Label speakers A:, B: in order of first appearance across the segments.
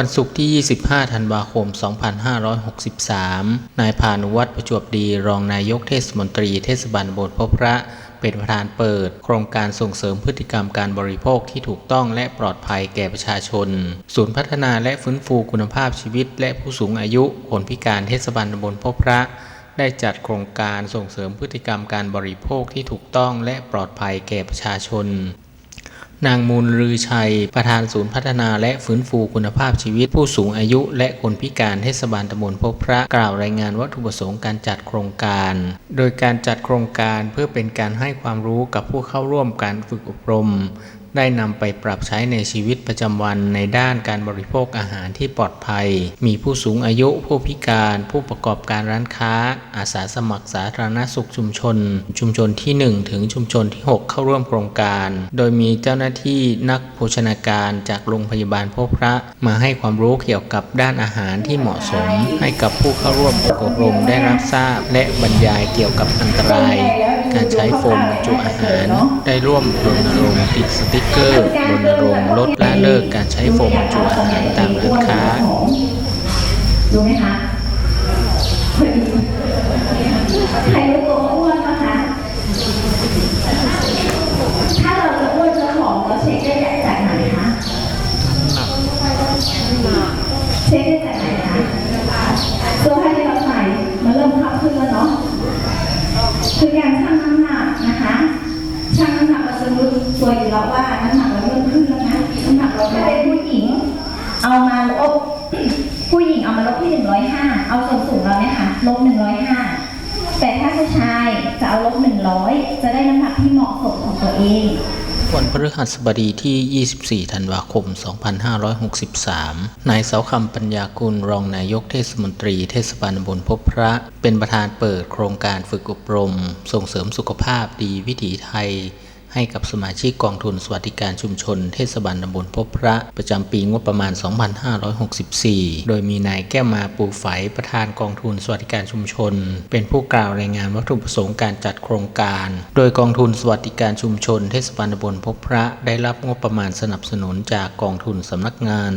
A: วันศุกร์ที่ 25 ธันวาคม 2563 นายพานุวัฒน์ประจวบดี รองนายกเทศมนตรีเทศบาลบลพบพระ เป็นประธานเปิด โครงการส่งเสริมพฤติกรรมการบริโภคที่ถูกต้องและปลอดภัยแก่ประชาชน ศูนย์พัฒนาและฟื้นฟูคุณภาพชีวิต และผู้สูงอายุคนพิการเทศบาลตำบลพบพระได้จัดโครงการส่งเสริมพฤติกรรมการบริโภคที่ถูกต้องและปลอดภัยแก่ประชาชน นางมูลลือชัย ประธานศูนย์พัฒนาและฟื้นฟูคุณภาพชีวิตผู้สูงอายุและคนพิการเทศบาลตำบลพบพระกล่าวรายงานวัตถุประสงค์การจัดโครงการ โดยการจัดโครงการเพื่อเป็นการให้ความรู้กับผู้เข้าร่วมการฝึกอบรม ได้นำไปปรับใช้ในชีวิตประจำวันในด้านการบริโภคอาหารที่ปลอดภัย มีผู้สูงอายุ ผู้พิการ ผู้ประกอบการร้านค้า อาสาสมัครสาธารณสุขชุมชน ชุมชนที่ 1 ถึงชุมชนที่ 6 เข้าร่วมโครงการ โดยมีเจ้าหน้าที่นักโภชนาการจากโรงพยาบาลพบพระ มาให้ความรู้เกี่ยวกับด้านอาหารที่เหมาะสม ให้กับผู้เข้าร่วมอบรมได้รับทราบ และบรรยายเกี่ยวกับอันตราย การใช้โฟมบรรจุอาหาร ได้ร่วมรณรงค์ติดสติกเกอร์รณรงค์ลดละเลิกการใช้โฟมบรรจุอาหารตามร้านค้า
B: รู้ไหมคะใครรู้ตัวว่าอ้วนปะคะ ถ้าเราจะอ้วนจะผอมเราเช็คได้จากไหนคะเช็คได้จากไหนคะเสื้อผ้าที่เราใส่มันเริ่มพับขึ้นแล้วเนาะ คือการชั่งน้ำหนักนะคะชั่งน้ำหนักเราจะรู้ตัวอยู่แล้วว่าน้ำหนักเราเริ่มขึ้นแล้วนะน้ำหนักเราถ้าเป็นผู้หญิง เอามาลบผู้หญิงเอามาลบที่หนึ่งร้อยห้าเอาส่วนสูงเราเนี่ยค่ะลบหนึ่งร้อยห้าแต่ถ้าผู้ชายจะเอาลบหนึ่งร้อยจะได้น้ำหนักที่เหมาะสมของตัวเอง
A: วันพฤหัสบดีที่ 24 ธันวาคม 2563 นายเสาคำปัญญากุลรองนายกเทศมนตรีเทศบาลบนพบพระ เป็นประธานเปิดโครงการฝึกอบรม ส่งเสริมสุขภาพดีวิถีไทย ให้กับสมาชิกกองทุนสวัสดิการชุมชน เทศบาลตำบลพบพระ ประจำปีงบประมาณ 2564 โดยมีนายแก้วมาปูไฝประธานกองทุนสวัสดิการชุมชน เป็นผู้กล่าวรายงานวัตถุประสงค์การจัดโครงการ โดยกองทุนสวัสดิการชุมชน เทศบาลตำบลพบพระ ได้รับงบประมาณสนับสนุนจากกองทุนสำนักงาน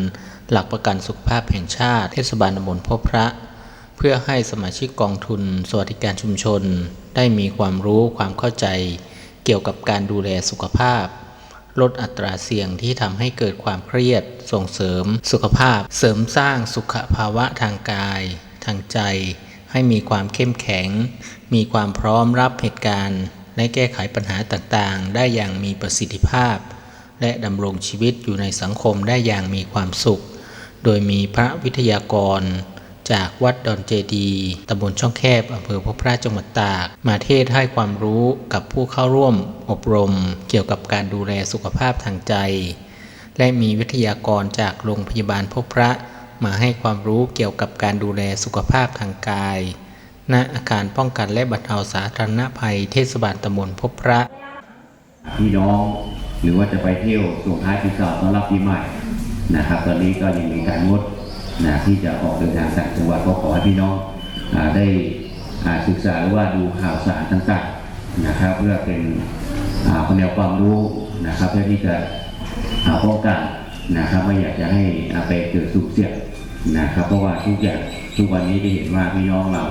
A: หลักประกันสุขภาพแห่งชาติ เทศบาลตำบลพบพระเพื่อให้สมาชิกกองทุนสวัสดิการชุมชน ได้มีความรู้ความเข้าใจ เกี่ยวกับการดูแลสุขภาพ ลดอัตราเสี่ยงที่ทำให้เกิดความเครียด ส่งเสริมสุขภาพ เสริมสร้างสุขภาวะทางกาย ทางใจ ให้มีความเข้มแข็ง มีความพร้อมรับเหตุการณ์ และแก้ไขปัญหาต่างๆ ได้อย่างมีประสิทธิภาพ และดำรงชีวิตอยู่ในสังคมได้อย่างมีความสุข โดยมีพระวิทยากร จากวัดดอนเจดีตำบลช่องแคบอำเภอพบพระจังหวัดตาก มาเทศให้ความรู้กับผู้เข้าร่วม อบรม เกี่ยวกับการดูแลสุขภาพทางใจ และมีวิทยากรจากโรงพยาบาลพบพระ มาให้ความรู้เกี่ยวกับการดูแลสุขภาพทางกาย ณ อาคารป้องกันและบรรเทาสาธารณภัยเทศบาลตำบลพบพระ
C: พี่น้องหรือว่าจะไปเที่ยวส่งท้ายปีเก่าต้อนรับปีใหม่นะครับ ตอนนี้ก็ยังมีการงด นะที่จะออกเดินทางต่างจังหวัดก็ขอให้พี่น้องอได้ศึกษาหรือว่าดูข่าวสารต่างๆนะครับ เพื่อเป็นอ่าแนวความรู้นะครับเพื่อที่จะป้องกันนะครับไม่อยากจะให้อ่าไปเกิดสุขเสียงนะครับเพราะว่าทุกอย่างทุกวันนี้ได้เห็นว่าพี่น้องเรา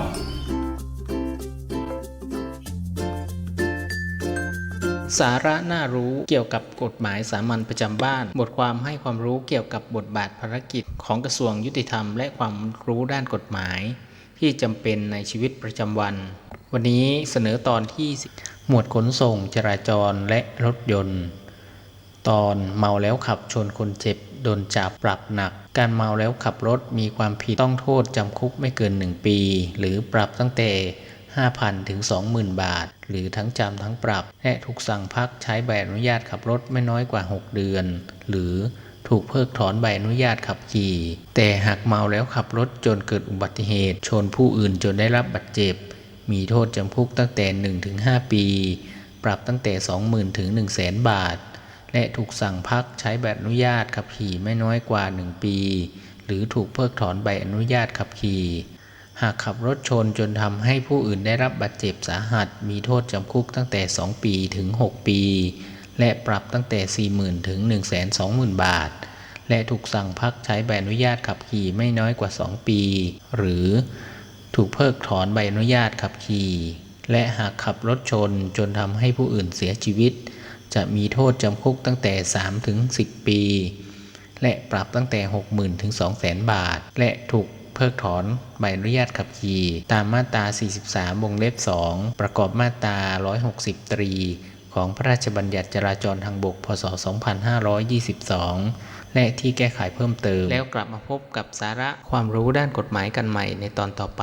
A: สาระน่ารู้เกี่ยวกับกฎหมายสามัญประจำบ้าน บทความให้ความรู้เกี่ยวกับบทบาทภารกิจของกระทรวงยุติธรรม และความรู้ด้านกฎหมาย ที่จำเป็นในชีวิตประจำวัน วันนี้เสนอตอนที่หมวดขนส่งจราจรและรถยนต์ ตอนเมาแล้วขับชนคนเจ็บโดนจับปรับหนัก การเมาแล้วขับรถมีความผิดต้องโทษจำคุกไม่เกิน 1 ปี หรือปรับตั้งแต่ 5,000 ถึง 20,000 บาท หรือทั้งจำทั้งปรับ และถูกสั่งพักใช้ใบอนุญาตขับรถไม่น้อยกว่า 6 เดือน หรือถูกเพิกถอนใบอนุญาตขับขี่ แต่หากเมาแล้วขับรถจนเกิดอุบัติเหตุ ชนผู้อื่นจนได้รับบาดเจ็บ มีโทษจำคุกตั้งแต่ 1-5 ปี ปรับตั้งแต่ 20,000 ถึง 100,000 บาท และถูกสั่งพักใช้ใบอนุญาตขับขี่ไม่น้อยกว่า 1 ปี หรือถูกเพิกถอนใบอนุญาตขับขี่ หากขับรถชนจนทำให้ผู้อื่นได้รับบาดเจ็บสาหัส มีโทษจำคุกตั้งแต่ 2 ปีถึง 6 ปี และปรับตั้งแต่ 40,000 ถึง 120,000 บาท และถูกสั่งพักใช้ใบอนุญาตขับขี่ไม่น้อยกว่า 2 ปี หรือถูกเพิกถอนใบอนุญาตขับขี่และหากขับรถชนจนทำให้ผู้อื่นเสียชีวิต จะมีโทษจำคุกตั้งแต่ 3 ถึง 10 ปี และปรับตั้งแต่ 60,000 ถึง 200,000 บาท และถูก เพิกถอนใบอนุญาตขับขี่ ตามมาตรา 43 วงเล็บ 2 ประกอบมาตรา 160 ตรี ของพระราชบัญญัติจราจรทางบก พศ 2522 และที่แก้ไขเพิ่มเติม แล้วกลับมาพบกับสาระความรู้ด้านกฎหมายกันใหม่ในตอนต่อไป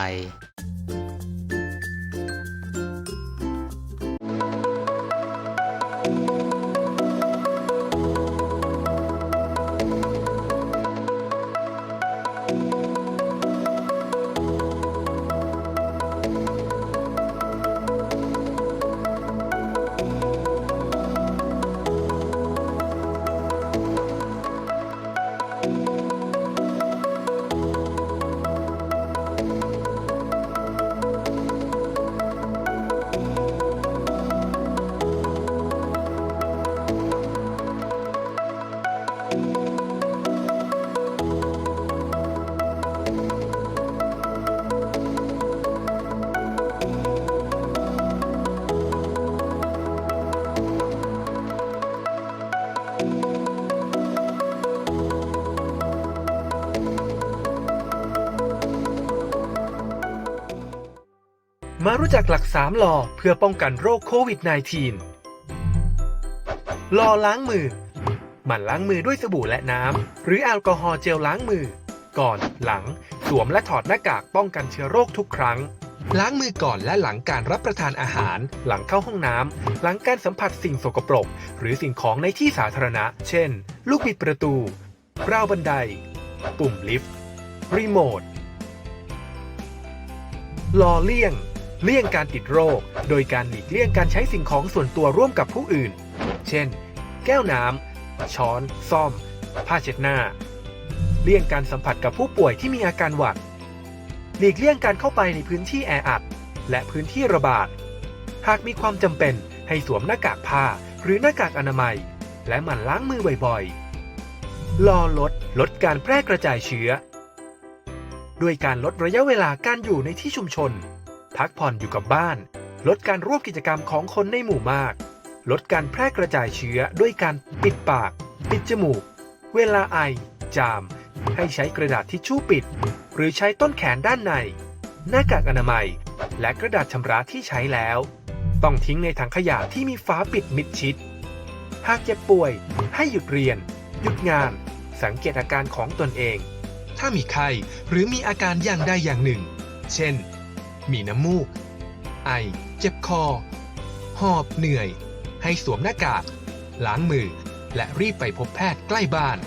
D: มารู้จักหลัก3ลอเพื่อป้องกันโรคโควิด -19 ลอล้างมือ หมั่นล้างมือด้วยสบู่และน้ำ หรือแอลกอฮอล์เจลล้างมือ ก่อน หลัง สวมและถอดหน้ากากป้องกันเชื้อโรคทุกครั้ง ล้างมือก่อนและหลังการรับประทานอาหาร หลังเข้าห้องน้ำ หลังการสัมผัสสิ่งสกปรก หรือสิ่งของในที่สาธารณะ เช่น ลูกบิดประตู ราวบันได ปุ่มลิฟต์ รีโมทลอเลี่ยง เลี่ยงการติดโรค โดยการหลีกเลี่ยงการใช้สิ่งของส่วนตัวร่วมกับผู้อื่น เช่น แก้วน้ำ ช้อน ซ่อม ผ้าเช็ดหน้า เลี่ยงการสัมผัสกับผู้ป่วยที่มีอาการหวัด หลีกเลี่ยงการเข้าไปในพื้นที่แออัด และพื้นที่ระบาด หากมีความจำเป็นให้สวมหน้ากากผ้าหรือหน้ากากอนามัย และหมั่นล้างมือบ่อยๆลอลดลดการแพร่กระจายเชื้อ ด้วยการลดระยะเวลาการอยู่ในที่ชุมชน พักผ่อนอยู่กับบ้าน ลดการร่วมกิจกรรมของคนในหมู่มาก ลดการแพร่กระจายเชื้อด้วยการปิดปาก ปิดจมูก เวลาไอ จาม ให้ใช้กระดาษทิชชู่ปิด หรือใช้ต้นแขนด้านใน หน้ากากอนามัย และกระดาษชำระที่ใช้แล้ว ต้องทิ้งในถังขยะที่มีฝาปิดมิดชิด หากเจ็บป่วย ให้หยุดเรียน หยุดงาน สังเกตอาการของตนเอง ถ้ามีไข้หรือมีอาการอย่างใดอย่างหนึ่ง เช่น มีน้ำมูก ไอ เจ็บคอ หอบเหนื่อย ให้สวมหน้ากาก ล้างมือ และรีบไปพบแพทย์ใกล้บ้าน